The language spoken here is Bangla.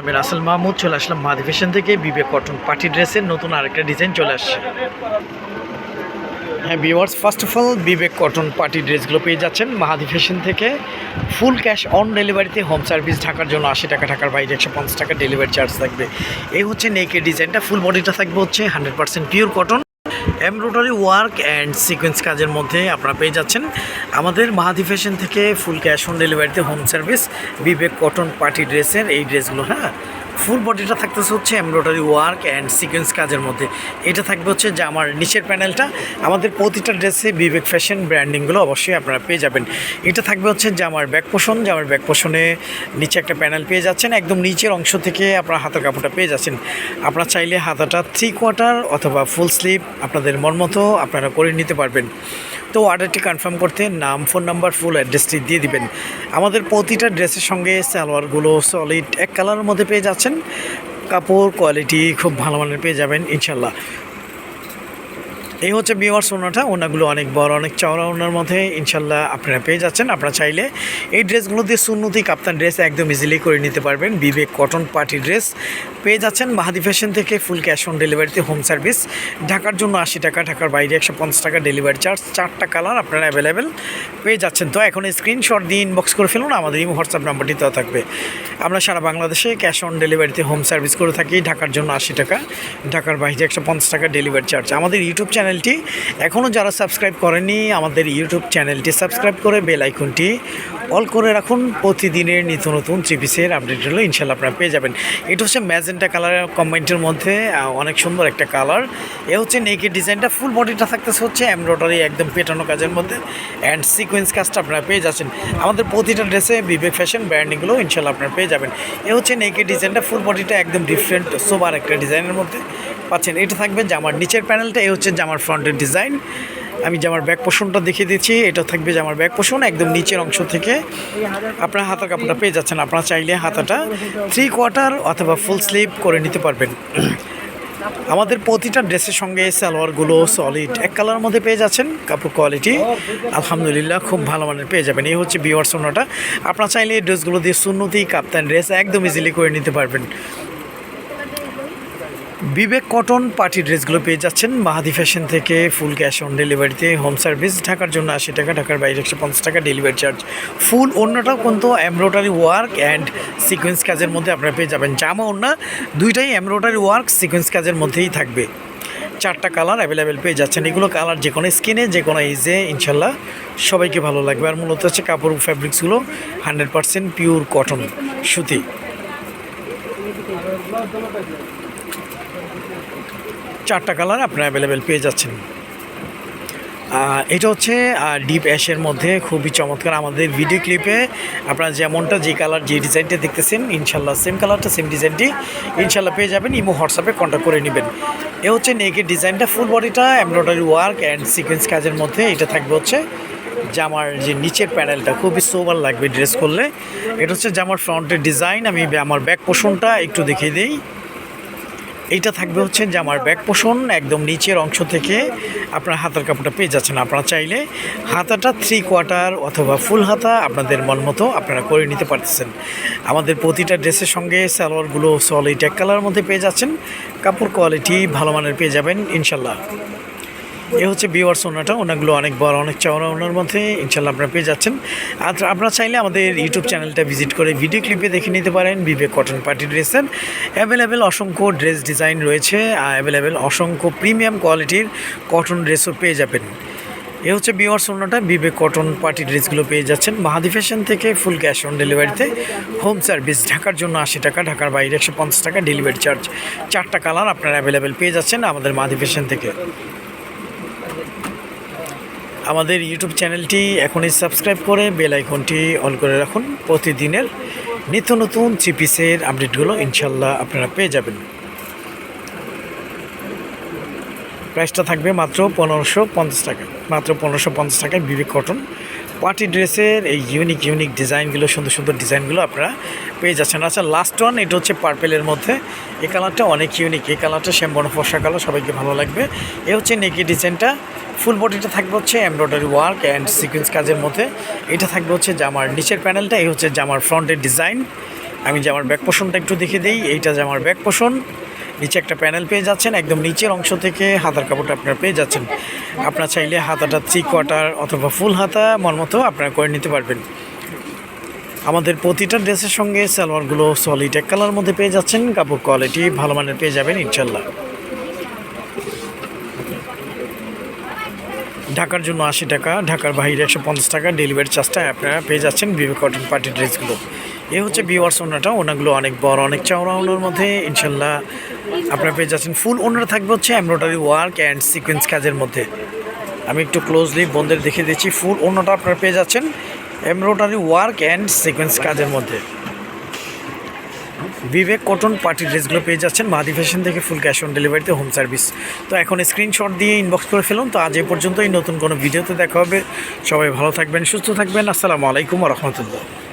আমি রাসেল মাহমুদ চলে আসলাম মাদি ফ্যাশন থেকে বিবেক কটন পার্টি ড্রেসের নতুন আরেকটা ডিজাইন চলে আসছে। হ্যাঁ viewers first of all Bibek cotton party ড্রেসগুলো পেয়ে যাচ্ছেন মাহাদি ফ্যাশন থেকে। ফুল ক্যাশ অন ডেলিভারিতে হোম সার্ভিস ঢাকার জন্য আশি টাকা, ঢাকার বাইরে একশো পঞ্চাশ টাকা ডেলিভারি চার্জ থাকবে। এই হচ্ছে নেকের ডিজাইনটা, ফুল বডিটা থাকবে হচ্ছে hundred percent pure cotton embroidery work and sequence কাজের মধ্যে আপনারা পেয়ে যাচ্ছেন আমাদের মাহাদি ফ্যাশন থেকে ফুল ক্যাশ অন ডেলিভারিতে home service, Bibek cotton party ড্রেসের এই ড্রেসগুলো হ্যাঁ? ফুল বডিটা থাকতেছে হচ্ছে এমব্রয়ডারি ওয়ার্ক অ্যান্ড সিকোয়েন্স কাজের মধ্যে। এটা থাকবে হচ্ছে যে আমার নিচের প্যানেলটা আমাদের প্রতিটা ড্রেসে বিবেক ফ্যাশন ব্র্যান্ডিংগুলো অবশ্যই আপনারা পেয়ে যাবেন। এটা থাকবে হচ্ছে যে আমার ব্যাক পোষণ যে আমার ব্যাক পোষণে নিচে একটা প্যানেল পেয়ে যাচ্ছেন। একদম নিচের অংশ থেকে আপনার হাতের কাপড়টা পেয়ে যাচ্ছেন। আপনারা চাইলে হাতাটা থ্রি কোয়ার্টার অথবা ফুল স্লিপ আপনাদের মন মতো আপনারা করে নিতে পারবেন। তো অর্ডারটি কনফার্ম করতে নাম ফোন নাম্বার ফুল অ্যাড্রেসটি দিয়ে দিবেন। আমাদের প্রতিটা ড্রেসের সঙ্গে সালোয়ারগুলো সলিড এক কালারের মধ্যে পেয়ে যাচ্ছেন। কাপড় কোয়ালিটি খুব ভালো মানের পেয়ে যাবেন ইনশাল্লাহ এই হচ্ছে বিওয়ার্স ওনাটা ওনাগুলো অনেক বড়, অনেক চওড়া ওনার মধ্যে। ইনশাল্লাহ আপনারা পেয়ে যাচ্ছেন। আপনারা চাইলে এই ড্রেসগুলো দিয়ে সুন্নতি কাপ্তান ড্রেস একদম ইজিলি করে নিতে পারবেন। বিবেক কটন পার্টি ড্রেস পেয়ে যাচ্ছেন মাহাদি ফ্যাশন থেকে ফুল ক্যাশ অন ডেলিভারিতে হোম সার্ভিস ঢাকার জন্য আশি টাকা, ঢাকার বাইরে একশো পঞ্চাশ টাকা ডেলিভারি চার্জ চারটা কালার আপনারা অ্যাভেলেবেল পেয়ে যাচ্ছেন। তো এখন স্ক্রিনশট দিয়ে ইনবক্স করে ফেলুন, আমাদের এই হোয়াটসঅ্যাপ নাম্বারটি দেওয়া থাকবে। আমরা সারা বাংলাদেশে ক্যাশ অন ডেলিভারিতে হোম সার্ভিস করে থাকি। ঢাকার জন্য আশি টাকা, ঢাকার বাইরে একশো পঞ্চাশ টাকা ডেলিভারি চার্জ আমাদের ইউটিউব চ্যানেলটি এখনও যারা সাবস্ক্রাইব করেনি আমাদের ইউটিউব চ্যানেলটি সাবস্ক্রাইব করে বেল আইকনটি অল করে রাখুন। প্রতিদিনের নিত্য নতুন থ্রি পিসের আপডেটগুলো ইনশাল্লাহ আপনারা পেয়ে যাবেন। এটা হচ্ছে ম্যাজেন্টা কালারের কম্বাইন্টের মধ্যে অনেক সুন্দর একটা কালার। এ হচ্ছে নেকের ডিজাইনটা, ফুল বডিটা থাকতেছে হচ্ছে এমব্রয়ডারি একদম পেটানো কাজের মধ্যে। অ্যান্ড সিকোয়েন্স কাজটা আপনারা পেয়ে যাচ্ছেন। আমাদের প্রতিটা ড্রেসে বিবেক ফ্যাশন ব্র্যান্ডিংগুলো ইনশাল্লাহ আপনারা পেয়ে যাবেন। এ হচ্ছে নেকের ডিজাইনটা, ফুল বডিটা একদম ডিফারেন্ট সোবার একটা ডিজাইনের মধ্যে। পাচ্ছেন। এটা থাকবে জামার নিচের প্যানেলটা এই হচ্ছে জামার ফ্রন্টের ডিজাইন। আমি জামার ব্যাক পোষণটা দেখিয়ে দিচ্ছি, এটা থাকবে জামার ব্যাক পোষণ, একদম নিচের অংশ থেকে। আপনার হাতার কাপড়টা পেয়ে যাচ্ছেন, আপনারা চাইলে হাতাটা থ্রি কোয়ার্টার অথবা ফুল স্লিভ করে নিতে পারবেন। আমাদের প্রতিটা ড্রেসের সঙ্গে সালোয়ারগুলো সলিড এক কালার মধ্যে পেয়ে যাচ্ছেন, কাপড় কোয়ালিটি আলহামদুলিল্লাহ খুব ভালো মানের পেয়ে যাবেন। এই হচ্ছে বিওয়ার সোনাটা। আপনারা চাইলে এই ড্রেসগুলো দিয়ে সুন্নতি, কাপ্তান ড্রেস একদম ইজিলি করে নিতে পারবেন। বিবেক কটন পার্টি ড্রেসগুলো পেয়ে যাচ্ছেন। মাহাদি ফ্যাশন থেকে ফুল ক্যাশ অন ডেলিভারিতে হোম সার্ভিস। ঢাকার জন্য আশি টাকা, ঢাকার বাইরে একশো পঞ্চাশ টাকা ডেলিভারি চার্জ। ফুল অন্যটাও কিন্তু এমব্রয়ডারি ওয়ার্ক অ্যান্ড সিকোয়েন্স কাজের মধ্যে আপনারা পেয়ে যাবেন। জামা ওনা দুইটাই এমব্রয়ডারি ওয়ার্ক, সিকোয়েন্স কাজের মধ্যেই থাকবে। চারটা কালার অ্যাভেলেবেল পেয়ে যাচ্ছেন। এগুলো কালার যে কোনো স্কিনে, যে কোনো এজে, ইনশাল্লাহ। সবাইকে ভালো লাগবে। আর মূলত হচ্ছে কাপড় ফ্যাব্রিক্সগুলো হান্ড্রেড পারসেন্ট পিওর কটন সুতি। চারটা কালার আপনারা অ্যাভেলেবেল পেয়ে যাচ্ছেন। এটা হচ্ছে ডিপ অ্যাশের মধ্যে খুবই চমৎকার আমাদের ভিডিও ক্লিপে আপনারা যেমনটা যে কালার, যে ডিজাইনটা দেখতেছেন, ইনশাল্লাহ সেম কালারটা সেম ডিজাইনটি ইনশাল্লাহ পেয়ে যাবেন। ইমো হোয়াটসঅ্যাপে কন্ট্যাক্ট করে নেবেন। এ হচ্ছে নেকের ডিজাইনটা ফুল বডিটা এমব্রয়ডারি ওয়ার্ক অ্যান্ড সিকোয়েন্স কাজের মধ্যে এটা থাকবে হচ্ছে জামার যে নিচের প্যানেলটা খুবই সোবার লাগবে ড্রেস করলে। এটা হচ্ছে জামার ফ্রন্টের ডিজাইন আমি আমার ব্যাক পোষণটা একটু দেখিয়ে দিই। এইটা থাকবে হচ্ছে জামার ব্যাক পোষণ একদম নিচের অংশ থেকে আপনার হাতার কাপড়টা পেয়ে যাচ্ছেন আপনারা চাইলে। হাতাটা থ্রি কোয়ার্টার অথবা ফুল হাতা আপনাদের মন মতো আপনারা করে নিতে পারতেছেন। আমাদের প্রতিটা ড্রেসের সঙ্গে সালোয়ারগুলো সলিড এক কালার মধ্যে পেয়ে যাচ্ছেন। কাপড় কোয়ালিটি ভালো মানের পেয়ে যাবেন ইনশাল্লাহ এ হচ্ছে বিওয়ার সোনাটা ওনাগুলো অনেক বড়, অনেক চওড়া ওনার মধ্যে ইনশাল্লাহ আপনারা পেয়ে যাচ্ছেন। আর আপনারা চাইলে আমাদের ইউটিউব চ্যানেলটা ভিজিট করে ভিডিও ক্লিপে দেখে নিতে পারেন বিবেক কটন পার্টি ড্রেসের অ্যাভেলেবেল অসংখ্য ড্রেস ডিজাইন রয়েছে, আর অ্যাভেলেবেল অসংখ্য প্রিমিয়াম কোয়ালিটির কটন ড্রেসও পেয়ে যাবেন। এ হচ্ছে বিওয়ার সোনাটা বিবেক কটন পার্টি ড্রেসগুলো পেয়ে যাচ্ছেন। মাহাদি ফ্যাশন থেকে ফুল ক্যাশ অন ডেলিভারিতে হোম সার্ভিস ঢাকার জন্য আশি টাকা, ঢাকার বাইরে একশো পঞ্চাশ টাকা ডেলিভারি চার্জ চারটা কালার আপনারা অ্যাভেলেবেল পেয়ে যাচ্ছেন আমাদের মাহাদি ফ্যাশন থেকে। আমাদের ইউটিউব চ্যানেলটি এখনই সাবস্ক্রাইব করে বেল আইকনটি অন করে রাখুন। প্রতিদিনের নিত্য নতুন চিপিসের আপডেটগুলো ইনশাল্লাহ আপনারা পেয়ে যাবেন। প্রাইসটা থাকবে মাত্র পনেরোশো পঞ্চাশ টাকা। মাত্র পনেরোশো পঞ্চাশ টাকায় বিবেক কটন পার্টি ড্রেসের এই ইউনিক ইউনিক ডিজাইনগুলো সুন্দর সুন্দর ডিজাইনগুলো আপনারা পেয়ে যাচ্ছেন। আচ্ছা লাস্ট ওয়ান এটা হচ্ছে পার্পেলের মধ্যে। এই কালারটা অনেক ইউনিক এই কালারটা শ্যামবর্ণ ফর্সা কালার সবাইকে ভালো লাগবে। এ হচ্ছে নেকি ডিজাইনটা। ফুল বডিটা থাকবে হচ্ছে এমব্রয়ডারি ওয়ার্ক অ্যান্ড সিকোয়েন্স কাজের মধ্যে। এটা থাকবে হচ্ছে জামার নিচের প্যানেলটা এই হচ্ছে জামার ফ্রন্টের ডিজাইন আমি জামার ব্যাক পোষণটা একটু দেখে দিই। এইটা জামার ব্যাক পোষণ নিচে একটা প্যানেল পেয়ে যাচ্ছেন, একদম নিচের অংশ থেকে হাতার কাপড়টা আপনারা পেয়ে যাচ্ছেন। আপনারা চাইলে হাতাটা থ্রি কোয়ার্টার অথবা ফুল হাতা, মন মতো আপনারা করে নিতে পারবেন। আমাদের প্রতিটা ড্রেসের সঙ্গে সালোয়ারগুলো সলিড এক কালার মধ্যে পেয়ে যাচ্ছেন, কাপড় কোয়ালিটি ভালো মানের পেয়ে যাবেন ইনশাল্লাহ ঢাকার জন্য আশি টাকা, ঢাকার বাইরে একশো পঞ্চাশ টাকা ডেলিভারি চার্জটা আপনারা পেয়ে যাচ্ছেন বিবে কটন পার্টি ড্রেসগুলো এ হচ্ছে বিওয়ার্স ওনাটা, ওনাগুলো অনেক বড়, অনেক চওড়া ওনার মধ্যে, ইনশাল্লাহ আপনারা পেয়ে যাচ্ছেন। ফুল ওনারা থাকবে হচ্ছে এমব্রয়ডারি ওয়ার্ক অ্যান্ড সিকোয়েন্স কাজের মধ্যে। আমি একটু ক্লোজলি বন্ধের দেখে দিচ্ছি ফুল ওনাটা আপনারা পেয়ে যাচ্ছেন এমব্রয়ডারি ওয়ার্ক অ্যান্ড সিকোয়েন্স কাজের মধ্যে। বিবেক কটন পার্টি ড্রেসগুলো পেয়ে যাচ্ছেন মাদি ফ্যাশন থেকে ফুল ক্যাশ অন ডেলিভারিতে হোম সার্ভিস তো এখন স্ক্রিনশট দিয়ে ইনবক্স করে ফেলুন, তো আজ এ পর্যন্তই, নতুন কোনো ভিডিওতে দেখা হবে। সবাই ভালো থাকবেন, সুস্থ থাকবেন, আসসালামু আলাইকুম রহমতুল্লাহ।